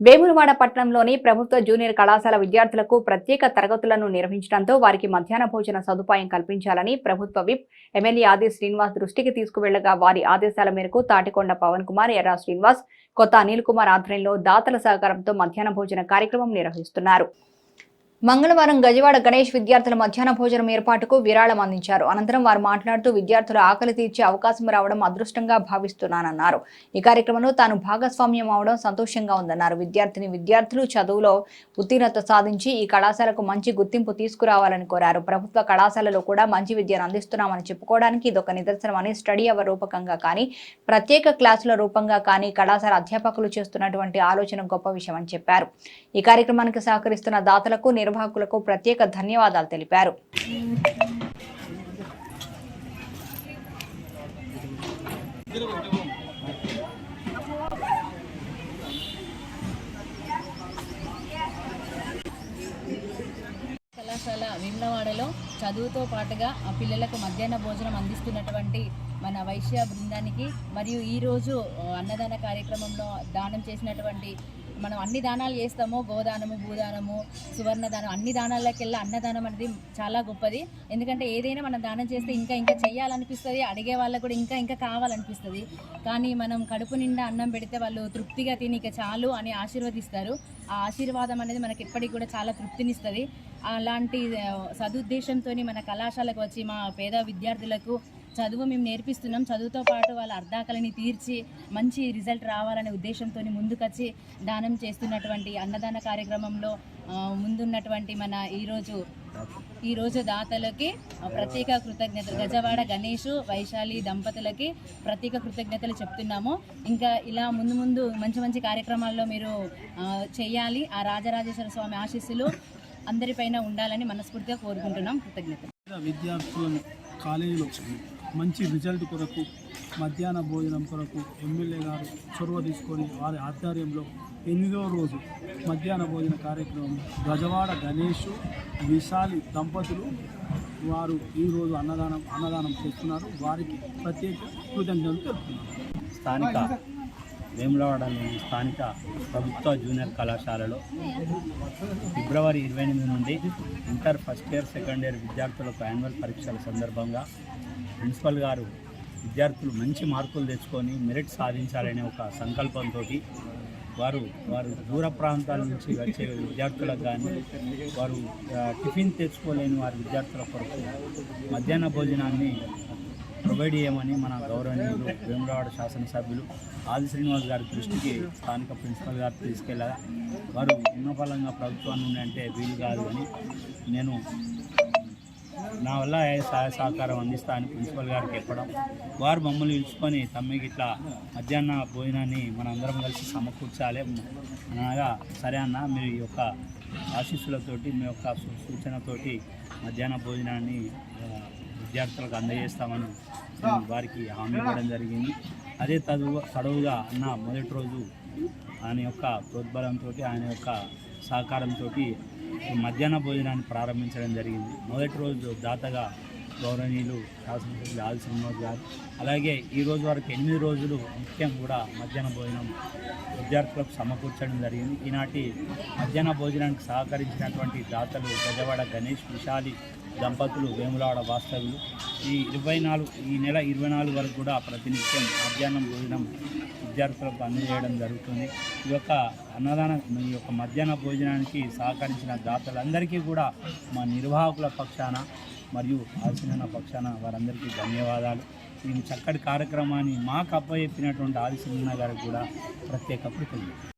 వేములవాడ పట్టణంలోని ప్రభుత్వ జూనియర్ కళాశాల విద్యార్థులకు ప్రత్యేక తరగతులను నిర్వహించడంతో వారికి మధ్యాహ్న భోజన సదుపాయం కల్పించాలని ప్రభుత్వ విప్ ఎమ్మెల్యే ఆది శ్రీనివాస్ దృష్టికి తీసుకువెళ్ళగా వారి ఆదేశాల మేరకు తాటికొండ పవన్ కుమార్ ఎర్రా శ్రీనివాస్ కొత్త అనిల్ కుమార్ ఆధ్వర్యంలో దాతల సహకారంతో మధ్యాహ్న భోజన కార్యక్రమం నిర్వహిస్తున్నారు. మంగళవారం గజవాడ గణేష్ విద్యార్థుల మధ్యాహ్న భోజనం ఏర్పాటుకు విరాళం అందించారు. అనంతరం వారు మాట్లాడుతూ విద్యార్థుల ఆకలి తీర్చే అవకాశం రావడం అదృష్టంగా భావిస్తున్నానన్నారు. ఈ కార్యక్రమంలో తాను భాగస్వామ్యం అవడం సంతోషంగా ఉందన్నారు. విద్యార్థిని విద్యార్థులు చదువులో ఉత్తీర్ణత సాధించి ఈ కళాశాలకు మంచి గుర్తింపు తీసుకురావాలని కోరారు. ప్రభుత్వ కళాశాలలో కూడా మంచి విద్యను అందిస్తున్నామని చెప్పుకోవడానికి ఇదొక నిదర్శనమని స్టడీ అవర్ రూపకంగా కానీ ప్రత్యేక క్లాసుల రూపంగా కానీ కళాశాల అధ్యాపకులు చేస్తున్నటువంటి ఆలోచన గొప్ప విషయమని చెప్పారు. ఈ కార్యక్రమానికి సహకరిస్తున్న దాతలకు నిర్వాహకులకు ప్రత్యేక ధన్యవాదాలు తెలిపారు. కళాశాల విమ్లవాడలో చదువుతో పాటుగా ఆ పిల్లలకు మధ్యాహ్న భోజనం అందిస్తున్నటువంటి మన వైశ్య బృందానికి మరియు ఈరోజు అన్నదాన కార్యక్రమంలో దానం చేసినటువంటి మనం అన్ని దానాలు చేస్తామో గోదానము భూదానము సువర్ణదానం అన్ని దానాలకెల్లా అన్నదానం అనేది చాలా గొప్పది. ఎందుకంటే ఏదైనా మనం దానం చేస్తే ఇంకా ఇంకా చేయాలనిపిస్తుంది అడిగే వాళ్ళకు కూడా ఇంకా ఇంకా కావాలనిపిస్తుంది. కానీ మనం కడుపు నిండా అన్నం పెడితే వాళ్ళు తృప్తిగా తిని ఇక చాలు అని ఆశీర్వదిస్తారు. ఆ ఆశీర్వాదం అనేది మనకి ఎప్పటికి కూడా చాలా తృప్తినిస్తుంది. అలాంటి సదుద్దేశంతో మన కళాశాలకు వచ్చి మా పేద విద్యార్థులకు చదువు మేము నేర్పిస్తున్నాం. చదువుతో పాటు వాళ్ళ అర్ధాకలని తీర్చి మంచి రిజల్ట్ రావాలనే ఉద్దేశంతో ముందుకొచ్చి దానం చేస్తున్నటువంటి అన్నదాన కార్యక్రమంలో ముందున్నటువంటి మన ఈరోజు ఈరోజు దాతలకి ప్రత్యేక కృతజ్ఞతలు. గజవాడ గణేష్ వైశాలి దంపతులకి ప్రత్యేక కృతజ్ఞతలు చెప్తున్నాము. ఇంకా ఇలా ముందు ముందు మంచి మంచి కార్యక్రమాల్లో మీరు చేయాలి. ఆ రాజరాజేశ్వర స్వామి ఆశీస్సులు అందరిపైన ఉండాలని మనస్ఫూర్తిగా కోరుకుంటున్నాం. కృతజ్ఞతలు. విద్యార్థులను కాలేజీలో మంచి రిజల్ట్ కొరకు మధ్యాహ్న భోజనం కొరకు ఎమ్మెల్యే గారు చొరవ తీసుకొని వారి ఆధ్వర్యంలో ఎనిమిదవ రోజు మధ్యాహ్న భోజన కార్యక్రమం గజవాడ గణేష్ విశాలి దంపతులు వారు ఈరోజు అన్నదానం అన్నదానం చేస్తున్నారు. వారికి ప్రత్యేక కృతజ్ఞతలు తెలుపుతున్నారు. స్థానిక వేములవాడలోని స్థానిక ప్రభుత్వ జూనియర్ కళాశాలలో ఫిబ్రవరి ఇరవై ఎనిమిది నుండి inter first year second year విద్యార్థులకు యాన్యువల్ పరీక్షల సందర్భంగా ప్రిన్సిపల్ గారు విద్యార్థులు మంచి మార్కులు తెచ్చుకొని మెరిట్ సాధించాలనే ఒక సంకల్పంతో వారు వారు దూర ప్రాంతాల నుంచి వచ్చే విద్యార్థులకు కానీ వారు టిఫిన్ తెచ్చుకోలేని వారి విద్యార్థుల కొరకు మధ్యాహ్న భోజనాన్ని ప్రొవైడ్ చేయమని మన గౌరవనీయులు వేములవాడ శాసనసభ్యులు ఆది శ్రీనివాస్ గారి దృష్టికి స్థానిక ప్రిన్సిపల్ గారు తీసుకెళ్ళగా వారు ఉన్నపలంగా ప్రభుత్వాన్ని ఉండే అంటే వీలు కాదు అని నేను నా వల్ల ఏ సహాయ సహకారం అందిస్తా అని ప్రిన్సిపల్ గారికి చెప్పడం వారు మమ్మల్ని పిలుచుకొని తమ్మికి ఇట్లా మధ్యాహ్న భోజనాన్ని మనందరం కలిసి సమకూర్చాలి. అనగా సరే అన్న మీరు ఈ యొక్క ఆశీస్సులతోటి మీ యొక్క సూచనతోటి మధ్యాహ్న భోజనాన్ని విద్యార్థులకు అందజేస్తామని వారికి హామీ ఇవ్వడం జరిగింది. అదే తదువు తడవుగా అన్న మొదటి రోజు ఆయన యొక్క ప్రోద్బలంతో ఆయన యొక్క సహకారంతో మధ్యాహ్న భోజనాన్ని ప్రారంభించడం జరిగింది. మొదటి రోజు దాతగా గౌరవనీయులు శాసనసభ్యులు ఆది శ్రీనివాస్ గారు అలాగే ఈ రోజు వరకు ఎనిమిది రోజులు ముఖ్యం కూడా మధ్యాహ్న భోజనం విద్యార్థులకు సమకూర్చడం జరిగింది. ఈనాటి మధ్యాహ్న భోజనానికి సహకరించినటువంటి దాతలు గజవాడ గణేష్ విశాలి దంపతులు వేములాడ వాస్తవ్యులు. ఈ ఇరవై నాలుగు ఈ నెల ఇరవై నాలుగు వరకు కూడా ప్రతినిత్యం మధ్యాహ్నం భోజనం విద్యార్థులకు అందజేయడం జరుగుతుంది. ఈ యొక్క అన్నదాన ఈ యొక్క మధ్యాహ్న భోజనానికి సహకరించిన దాతలందరికీ కూడా మా నిర్వాహకుల పక్షాన మరియు ఆదిసిన పక్షాన వారందరికీ ధన్యవాదాలు. ఈ చక్కటి కార్యక్రమాన్ని మాకు అప్పచెప్పినటువంటి ఆదిసిన గారికి కూడా ప్రత్యేక కృతజ్ఞత